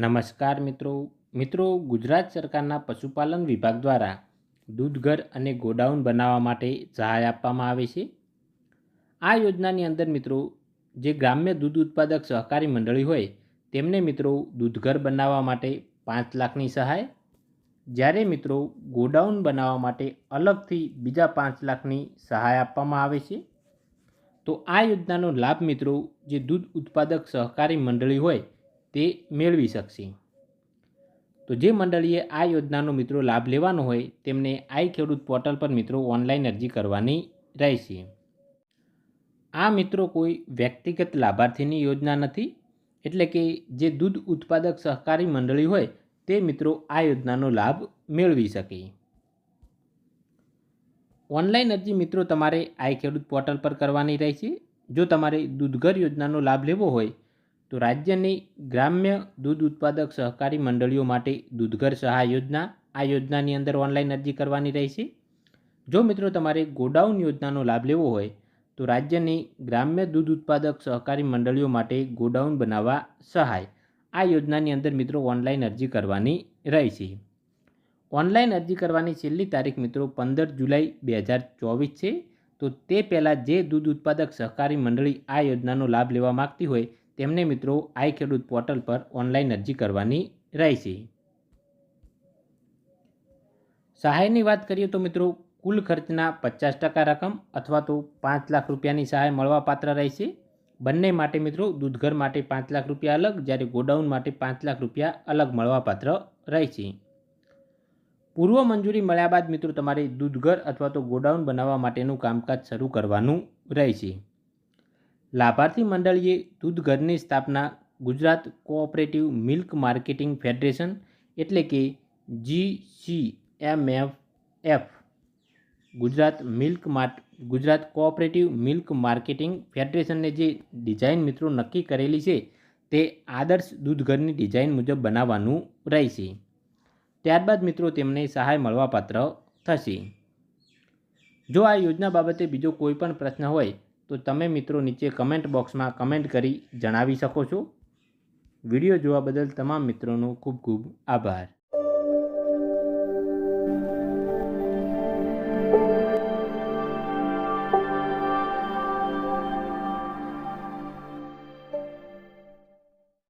નમસ્કાર મિત્રો. મિત્રો, ગુજરાત સરકારના પશુપાલન વિભાગ દ્વારા દૂધઘર અને ગોડાઉન બનાવવા માટે સહાય આપવામાં આવે છે. આ યોજનાની અંદર મિત્રો, જે ગ્રામ્ય દૂધ ઉત્પાદક સહકારી મંડળી હોય, તેમને મિત્રો દૂધઘર બનાવવા માટે પાંચ લાખની સહાય. જ્યારે મિત્રો ગોડાઉન બનાવવા માટે અલગથી બીજા પાંચ લાખની સહાય આપવામાં આવે છે. તો આ યોજનાનો લાભ મિત્રો, જે દૂધ ઉત્પાદક સહકારી મંડળી હોય તે મેળવી શકશે. તો જે મંડળીએ આ યોજનાનો મિત્રો લાભ લેવાનો હોય, તેમને આઈ ખેડૂત પોર્ટલ પર મિત્રો ઓનલાઈન અરજી કરવાની રહેશે. આ મિત્રો કોઈ વ્યક્તિગત લાભાર્થીની યોજના નથી, એટલે કે જે દૂધ ઉત્પાદક સહકારી મંડળી હોય, તે મિત્રો આ યોજનાનો લાભ મેળવી શકે. ઓનલાઈન અરજી મિત્રો તમારે આઈ ખેડૂત પોર્ટલ પર કરવાની રહેશે. જો તમારે દૂધઘર યોજનાનો લાભ લેવો હોય તો રાજ્યની ગ્રામ્ય દૂધ ઉત્પાદક સહકારી મંડળીઓ માટે દૂધઘર સહાય યોજના, આ યોજનાની અંદર ઓનલાઈન અરજી કરવાની રહેશે. જો મિત્રો તમારે ગોડાઉન યોજનાનો લાભ લેવો હોય, તો રાજ્યની ગ્રામ્ય દૂધ ઉત્પાદક સહકારી મંડળીઓ માટે ગોડાઉન બનાવવા સહાય. આ યોજનાની અંદર મિત્રો ઓનલાઈન અરજી કરવાની રહેશે. ઓનલાઈન અરજી કરવાની છેલ્લી તારીખ મિત્રો પંદર જુલાઈ બે હજાર ચોવીસ છે. તો તે પહેલાં જે દૂધ ઉત્પાદક સહકારી મંડળી આ યોજનાનો લાભ લેવા માગતી હોય તેમને મિત્રો આઈ ખેડૂત પોર્ટલ પર ઓનલાઈન અરજી કરવાની રહેશે. સહાયની વાત કરીએ તો મિત્રો, કુલ ખર્ચના પચાસ ટકા રકમ અથવા તો પાંચ લાખ રૂપિયાની સહાય મળવાપાત્ર રહેશે. બંને માટે મિત્રો, દૂધઘર માટે પાંચ લાખ રૂપિયા અલગ, જ્યારે ગોડાઉન માટે પાંચ લાખ રૂપિયા અલગ મળવાપાત્ર રહેશે. પૂર્વ મંજૂરી મળ્યા બાદ મિત્રો, તમારે દૂધઘર અથવા તો ગોડાઉન બનાવવા માટેનું કામકાજ શરૂ કરવાનું રહેશે. લાભાર્થી મંડળીએ દૂધઘરની સ્થાપના, Gujarat cooperative milk marketing federation એટલે કે G C M F F Gujarat milk mart, Gujarat cooperative milk marketing ફેડરેશનને જે ડિઝાઇન મિત્રો નક્કી કરેલી છે, તે આદર્શ દૂધ ઘરની ડિઝાઇન મુજબ બનાવવાનું રહેશે. ત્યારબાદ મિત્રો તેમને સહાય મળવાપાત્ર થશે. જો આ યોજના બાબતે બીજો કોઈ પણ પ્રશ્ન હોય તો તમે મિત્રો નીચે કમેન્ટ બોક્સમાં કમેન્ટ કરી જણાવી શકો છો. વીડિયો જોવા બદલ તમામ મિત્રોનો ખૂબ ખૂબ આભાર.